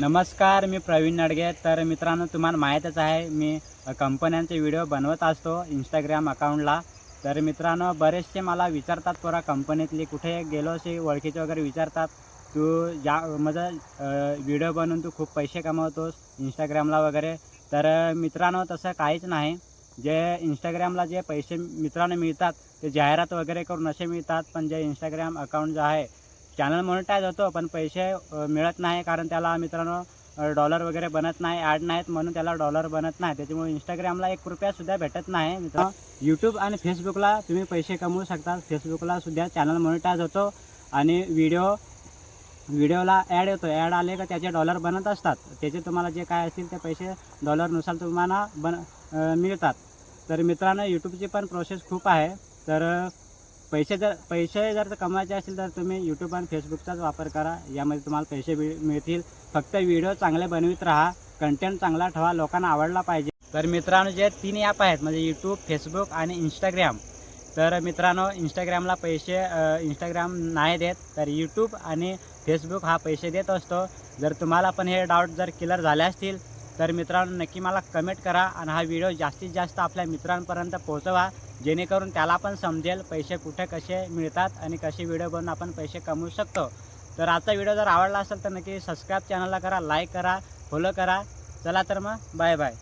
नमस्कार मी प्रवीण नडगे. तर मित्रांनो तुम्हाला माहीतच आहे मी कंपन्यांचे व्हिडिओ बनवत असतो इंस्टाग्राम अकाउंटला तर मित्रांनो बरेचसे मला विचारतात पोरा कंपनीतली कुठे गेलो असे ओळखीचे वगैरे विचारतात. तू या माझं व्हिडिओ बनवून तू खूप पैसे कमवतोस इंस्टाग्रामला वगैरे. तर मित्रांनो तसं काहीच नाही. जे इंस्टाग्रामला जे पैसे मित्रांनो मिळतात ते जाहिरात वगैरे करून असे मिळतात पण जे इंस्टाग्राम अकाउंट जे आहे चॅनल मोनिटाईज होतो पण पैसे मिळत नाही कारण त्याला मित्रांनो डॉलर वगैरे बनत नाही ॲड नाहीत म्हणून त्याला डॉलर बनत नाही. त्याच्यामुळे इंस्टाग्रामला एक रुपयासुद्धा भेटत नाही. मित्रांनो यूट्यूब आणि फेसबुकला तुम्ही पैसे कमवू शकता. फेसबुकला सुद्धा चॅनल मोनिटाईज होतो आणि व्हिडिओ व्हिडिओला ॲड येतो. ॲड आले का त्याचे डॉलर बनत असतात. त्याचे तुम्हाला जे काय असतील ते पैसे डॉलरनुसार तुम्हाला बन मिळतात. तर मित्रांनो यूट्यूबची पण प्रोसेस खूप आहे. तर पैसे जर पैसे जर कमवायचे असतील तर तुम्ही यूट्यूब आणि फेसबुकचाच वापर करा. यामध्ये तुम्हाला पैसे मिळतील. फक्त व्हिडिओ चांगले बनवित राहा. कंटेंट चांगला ठेवा. लोकांना आवडला पाहिजे. तर मित्रांनो जे तीन ॲप आहेत म्हणजे यूट्यूब फेसबुक आणि इंस्टाग्राम तर मित्रांनो इंस्टाग्रामला पैसे इंस्टाग्राम नाही देत. तर यूट्यूब आणि फेसबुक हा पैसे देत असतो. जर तुम्हाला पण हे डाऊट जर क्लिअर झाले असतील तर मित्रांनो नक्की मला कमेंट करा आणि हा व्हिडिओ जास्तीत जास्त आपल्या मित्रांपर्यंत पोहोचवा. जेणेकरून त्याला पण समजेल पैसे कुठे कसे मिळतात आणि कसे व्हिडिओ बनवून आपण पैसे कमवू शकतो. तर आजचा व्हिडिओ जर आवडला असेल तर नक्की सबस्क्राईब चॅनलला करा लाईक करा फॉलो करा. चला तर मग बाय बाय